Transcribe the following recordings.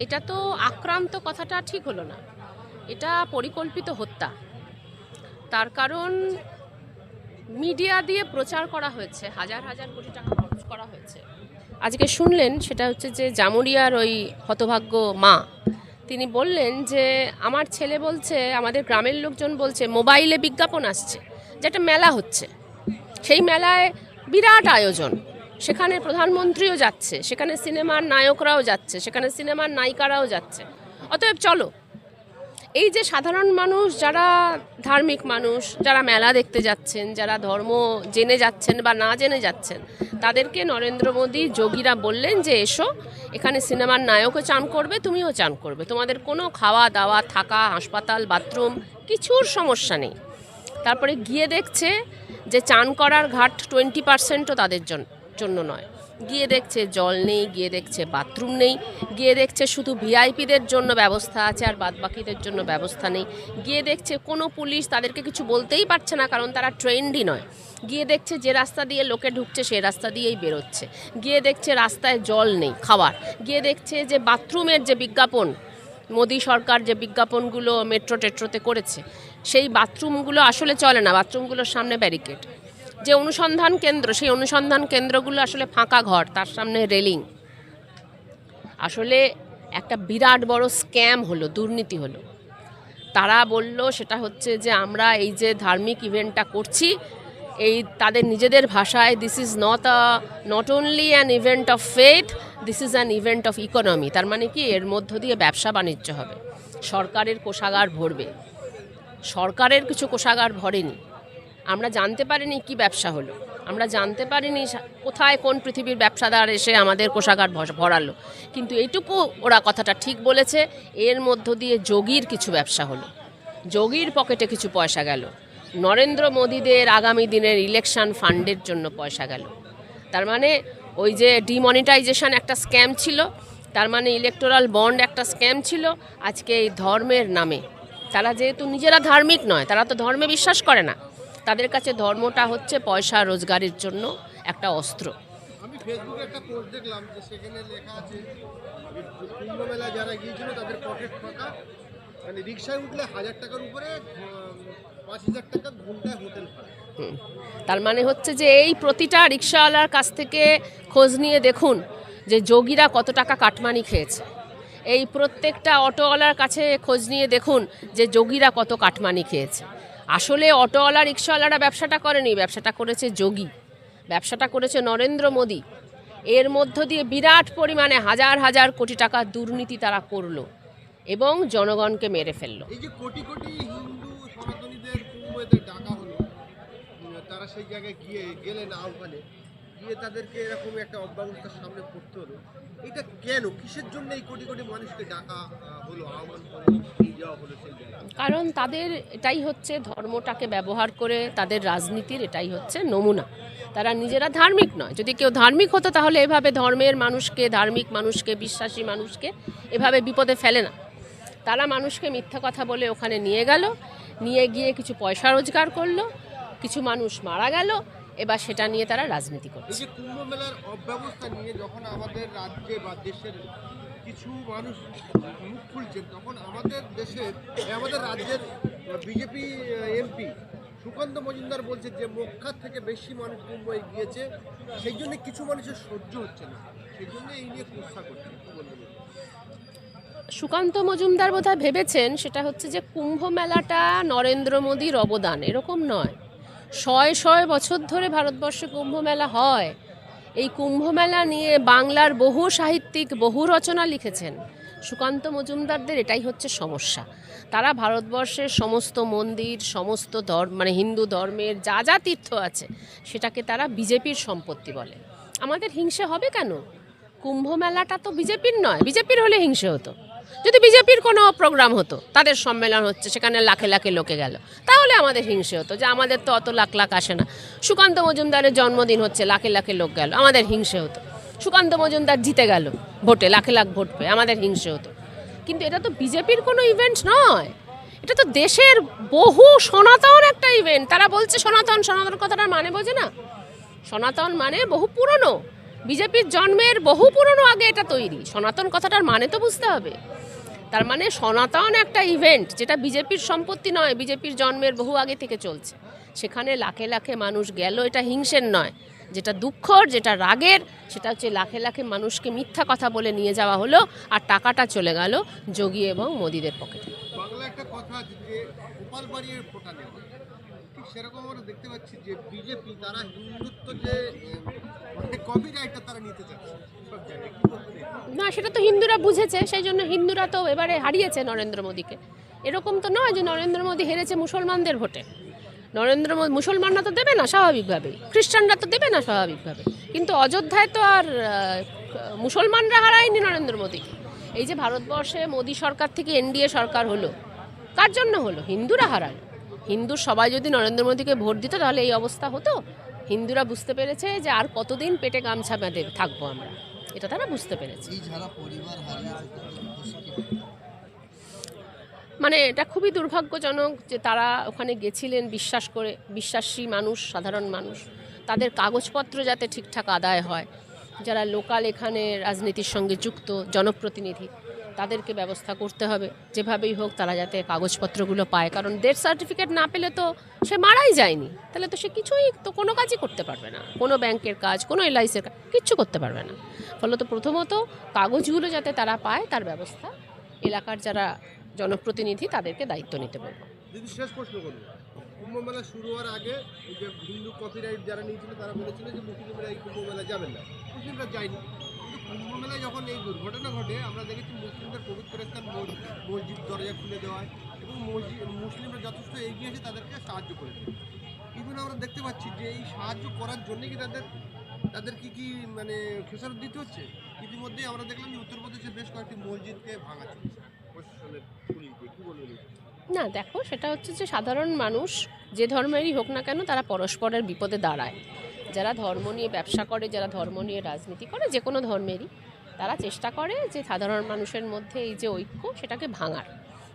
এটা তো আক্রান্ত কথাটা ঠিক হলো না। এটা পরিকল্পিত হত্যা। তার কারণ মিডিয়া দিয়ে প্রচার করা হয়েছে, হাজার হাজার কোটি টাকা খরচ করা হয়েছে। আজকে শুনলেন, সেটা হচ্ছে যে জামুরিয়ার ওই হতভাগ্য মা। তিনি বললেন যে, আমার ছেলে বলছে, আমাদের গ্রামের লোকজন বলছে, মোবাইলে বিজ্ঞাপন আসছে, যে একটা মেলা হচ্ছে। সেই মেলায় বিরাট আয়োজন। সেখানে প্রধানমন্ত্রীও যাচ্ছে, সেখানে সিনেমার নায়করাও যাচ্ছে, সেখানে সিনেমার নায়িকারাও যাচ্ছে। অতএব চলো, এই যে সাধারণ মানুষ যারা ধার্মিক মানুষ, যারা মেলা দেখতে যাচ্ছেন, যারা ধর্ম জেনে যাচ্ছেন বা না জেনে যাচ্ছেন, তাদেরকে নরেন্দ্র মোদী, যোগীরা বললেন যে এসো, এখানে সিনেমার নায়কও চান করবে, তুমিও চান করবে। তোমাদের কোনো খাওয়া দাওয়া, থাকা, হাসপাতাল, বাথরুম কিছুর সমস্যা নেই। তারপরে গিয়ে দেখছে যে চান করার ঘাট টোয়েন্টি পার্সেন্টও তাদের জন- জন্য নয়। গিয়ে দেখছে জল নেই, গিয়ে দেখছে বাথরুম নেই, গিয়ে দেখছে শুধু ভিআইপিদের জন্য ব্যবস্থা আছে আর বাদবাকিদের জন্য ব্যবস্থা নেই। গিয়ে দেখছে কোনো পুলিশ তাদেরকে কিছু বলতেই পারছে না কারণ তারা ট্রেন্ডই নয়। গিয়ে দেখছে যে রাস্তা দিয়ে লোকে ঢুকছে সেই রাস্তা দিয়েই বেরোচ্ছে। গিয়ে দেখছে রাস্তায় জল নেই খাবার গিয়ে দেখছে যে বাথরুমের যে বিজ্ঞাপন, মোদী সরকার যে বিজ্ঞাপনগুলো মেট্রো টেট্রোতে করেছে, সেই বাথরুমগুলো আসলে চলে না। বাথরুমগুলোর সামনে ব্যারিকেড। যে অনুসন্ধান কেন্দ্র, সেই অনুসন্ধান কেন্দ্রগুলো আসলে ফাঁকা ঘর, তার সামনে রেলিং। আসলে একটা বিরাট বড় স্ক্যাম হলো, দুর্নীতি হলো। তারা বলল, সেটা হচ্ছে যে আমরা এই যে ধার্মিক ইভেন্টটা করছি, এই তাদের নিজেদের ভাষায় this is not a not only an event of faith this is an event of economy তার মানে কি, এর মধ্য দিয়ে ব্যবসা বাণিজ্য হবে। সরকারের কোষাগার ভরবে। সরকারের কিছু কোষাগার ভরেনি। আমরা জানতে পারিনি কি ব্যবসা হলো। আমরা জানতে পারিনি কোথায় কোন পৃথিবীর ব্যবসাদার এসে আমাদের কোষাগার ভরালো। কিন্তু এইটুকু ওরা কথাটা ঠিক বলেছে, এর মধ্য দিয়ে যোগীর কিছু ব্যবসা হলো। যোগীর পকেটে কিছু পয়সা গেল। নরেন্দ্র মোদীদের আগামী দিনের ইলেকশন ফান্ডের জন্য পয়সা গেল। তার মানে ওই যে ডিমনিটাইজেশন একটা স্ক্যাম ছিল, তার মানে ইলেকটোরাল বন্ড একটা স্ক্যাম ছিল, আজকে এই ধর্মের নামে। তারা যেহেতু নিজেরা ধার্মিক নয়, তারা তো ধর্মে বিশ্বাস করে না। তাদের কাছে ধর্মটা হচ্ছে পয়সা রোজগারের জন্য একটা অস্ত্র। আমি ফেসবুকে একটা পোস্ট দেখলাম যে সেখানে লেখা আছে যে যারা গিয়েছিল তাদের পকেট ফাঁকা। মানে রিক্সায় উঠলে হাজার টাকার উপরে পাঁচ হাজার টাকা ঘন্টায় হোটেল হুম। তার মানে হচ্ছে যে এই প্রতিটা রিক্সাওয়ালার কাছ থেকে খোঁজ নিয়ে দেখুন যে যোগীরা কত টাকা কাটমানি খেয়েছে। এই প্রত্যেকটা অটোওয়ালার কাছে খোঁজ নিয়ে দেখুন যে যোগীরা কত কাটমানি খেয়েছে। আসলে অটোওয়ালা রিক্সাওয়ালারা ব্যবসাটা করেনি, ব্যবসাটা করেছে যোগী। ব্যবসাটা করেছে নরেন্দ্র মোদী। এর মধ্য দিয়ে বিরাট পরিমাণে হাজার হাজার কোটি টাকা দুর্নীতি তারা করল এবং জনগণকে মেরে ফেলল। তারা সেই জায়গায় গিয়ে গেলেন না ওখানে গিয়ে তাদেরকে এরকম একটা অব্যবস্থার সামনে পড়তে হলো। এটা কেন? কিসের জন্য এই কোটি কোটি মানুষকে ডাকা হলো, আহ্বান করে কারণ তাদের এটাই হচ্ছে ধর্মটাকে ব্যবহার করে তাদের রাজনীতির এটাই হচ্ছে নমুনা। তারা নিজেরা ধার্মিক নয়। যদি কেউ ধার্মিক হতো, তাহলে এভাবে ধর্মের মানুষকে, ধার্মিক মানুষকে, বিশ্বাসী মানুষকে এভাবে বিপদে ফেলে না। তারা মানুষকে মিথ্যা কথা বলে ওখানে নিয়ে গেল, নিয়ে গিয়ে কিছু পয়সা রোজগার করল, কিছু মানুষ মারা গেল এবার সেটা নিয়ে তারা রাজনীতি এই করছে যে কুম্ভ মেলার অব্যবস্থা নিয়ে যখন আমাদের রাজ্যে বা দেশের কিছু মানুষ মুখ খুলছেন তখন আমাদের দেশের আমাদের রাজ্যের বিজেপি এমপি সুকান্ত মজুমদার বলছে যে মক্কার থেকে বেশি মানুষ মুম্বাই গিয়েছে সেই জন্য কিছু মানুষের সহ্য হচ্ছে না। সেই জন্য এই নিয়ে কুৎসা করছে। সুকান্ত মজুমদার বোধহয় ভেবেছেন সেটা হচ্ছে যে কুম্ভ মেলাটা নরেন্দ্র মোদীর অবদান এরকম নয়। শয় শয় বছর ধরে ভারতবর্ষে কুম্ভ মেলা হয়। এই কুম্ভ মেলা নিয়ে বাংলার বহু সাহিত্যিক, বহু রচনা লিখেছেন। সুকান্ত মজুমদারদের এটাই হচ্ছে সমস্যা। তারা ভারতবর্ষের সমস্ত মন্দির, সমস্ত ধর্ম মানে হিন্দু ধর্মের যা যা তীর্থ আছে, সেটাকে তারা বিজেপির সম্পত্তি বলে। আমাদের হিংসে হবে কেন? কুম্ভ মেলাটা তো বিজেপির নয়, বিজেপির হলে হিংসে হতো। যদি বিজেপির কোনো প্রোগ্রাম হতো, তাদের সম্মেলন হচ্ছে, সেখানে লাখে লাখে লোকে গেল, তাহলে আমাদের হিংসে হতো যে আমাদের তো অত লাখ লাখ আসে না। সুকান্ত মজুমদারের জন্মদিন হচ্ছে, লাখে লাখে লোক গেল, আমাদের হিংসে হতো। সুকান্ত মজুমদার জিতে গেল, ভোটে লাখে লাখ ভোট পেয়ে, আমাদের হিংসে হতো। কিন্তু এটা তো বিজেপির কোনো ইভেন্ট নয়। এটা তো দেশের বহু সনাতন একটা ইভেন্ট তারা বলছে সনাতন সনাতন কথাটার মানে বোঝে না। সনাতন মানে বহু পুরনো। বিজেপির জন্মের বহু পুরনো আগে এটা তৈরি। সনাতন কথাটার মানে তো বুঝতে হবে। তার মানে সনাতন একটা ইভেন্ট যেটা বিজেপির সম্পত্তি নয়, বিজেপির জন্মের বহু আগে থেকে চলছে। সেখানে লাখে লাখে মানুষ গেল, এটা হিংসের নয়। যেটা দুঃখর, যেটা রাগের, সেটা হচ্ছে লাখে লাখে মানুষকে মিথ্যা কথা বলে নিয়ে যাওয়া হলো আর টাকাটা চলে গেল যোগী এবং মোদিদের পকেটে। একটা কথা সেরকম আমরা দেখতে পাচ্ছি যে বিজেপি, তারা হিন্দুত্ব যে এটা? না, সেটা তো হিন্দুরা বুঝেছে, সেই জন্য হিন্দুরা তো এবারে হারিয়েছে নরেন্দ্র মোদীকে। এরকম তো নয় যে নরেন্দ্র মোদী হেরেছে মুসলমানদের ভোটে। নরেন্দ্র মোদী মুসলমানরা তো দেবে না স্বাভাবিকভাবেই, খ্রিস্টানরা তো দেবে না স্বাভাবিকভাবে কিন্তু অযোধ্যায় তো আর মুসলমানরা হারায়নি নরেন্দ্র মোদীকে। এই যে ভারতবর্ষে মোদী সরকার থেকে এনডিএ সরকার হলো, কার জন্য হলো? হিন্দুরা হারালো। হিন্দুর সবাই যদি নরেন্দ্র মোদীকে ভোট দিত তাহলে এই অবস্থা হতো। হিন্দুরা বুঝতে পেরেছে যে আর কতদিন পেটে গামছা বেঁধে থাকব আমরা। এটা তারা বুঝতে পেরেছে? মানে এটা খুবই দুর্ভাগ্যজনক যে তারা ওখানে গেছিলেন বিশ্বাস করে বিশ্বাসী মানুষ সাধারণ মানুষ। তাদের কাগজপত্র যাতে ঠিকঠাক আদায় হয়। যারা লোকাল এখানে রাজনীতির সঙ্গে যুক্ত জনপ্রতিনিধি। তাদেরকে ব্যবস্থা করতে হবে। যেভাবেই হোক তারা যাতে কাগজপত্রগুলো পায়। কারণ ডেথ সার্টিফিকেট না পেলে তো সে মারাই যায়নি। তাহলে তো সে কিছুই তো কোনো কাজই করতে পারবে না। কোনো ব্যাংকের কাজ, কোনো এলআইসির কাজ, কিচ্ছু করতে পারবে না। ফলত প্রথমত কাগজগুলো যাতে তারা পায়, তার ব্যবস্থা এলাকার যারা জনপ্রতিনিধি তাদেরকে দায়িত্ব নিতে বলব। যদি শেষ প্রশ্ন করব কুম্ভ শুরু হওয়ার আগে যে হিন্দু কপিরাইট যারা নিয়েছিল তারা বলেছিল যে মুসলিমরা এই কুম্ভ মেলা যাবেন না। মুসলিমরা যায়নি। কিন্তু যখন এই দুর্ঘটনা ঘটে, আমরা দেখেছি মুসলিমদের পবিত্র স্থান মস- মসজিদ দরজা খুলে দেওয়ায় এবং মসজিদ, মুসলিমরা যথেষ্ট এগিয়ে এসে তাদেরকে সাহায্য করেছে ইভেন আমরা দেখতে পাচ্ছি যে এই সাহায্য করার জন্য কি তাদের তাদের কি কি মানে খেসারত দিতে হচ্ছে? ইতিমধ্যেই আমরা দেখলাম যে উত্তরপ্রদেশে বেশ কয়েকটি মসজিদকে ভাঙা চলছে। প্রশাসনের পুলিশ কী বলবেন না, দেখো, সেটা হচ্ছে যে সাধারণ মানুষ যে ধর্মেরই হোক না কেন, তারা পরস্পরের বিপদে দাঁড়ায়। যারা ধর্ম নিয়ে ব্যবসা করে, যারা ধর্ম নিয়ে রাজনীতি করে, যে কোনো ধর্মেরই, তারা চেষ্টা করে যে সাধারণ মানুষের মধ্যে এই যে ঐক্য, সেটাকে ভাঙার।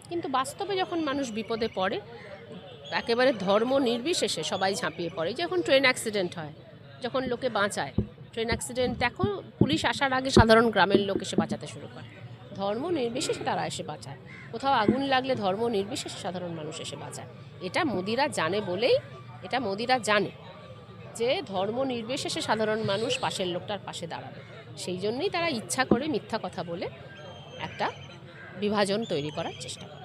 কিন্তু বাস্তবে যখন মানুষ বিপদে পড়ে, একেবারে ধর্ম নির্বিশেষে সবাই ঝাঁপিয়ে পড়ে। যখন ট্রেন অ্যাক্সিডেন্ট হয়, যখন লোকে বাঁচায়, ট্রেন অ্যাক্সিডেন্ট দেখো, পুলিশ আসার আগে সাধারণ গ্রামের লোক এসে বাঁচাতে শুরু করে। ধর্ম নির্বিশেষে তারা এসে বাঁচায়। কোথাও আগুন লাগলে ধর্ম নির্বিশেষে সাধারণ মানুষ এসে বাঁচায়। এটা মোদিরা জানে বলেই, এটা মোদিরা জানে। যে ধর্ম নির্বিশেষে সাধারণ মানুষ পাশের লোকটার পাশে দাঁড়াবে। সেই জন্যই তারা ইচ্ছা করে মিথ্যা কথা বলে একটা বিভাজন তৈরি করার চেষ্টা করে।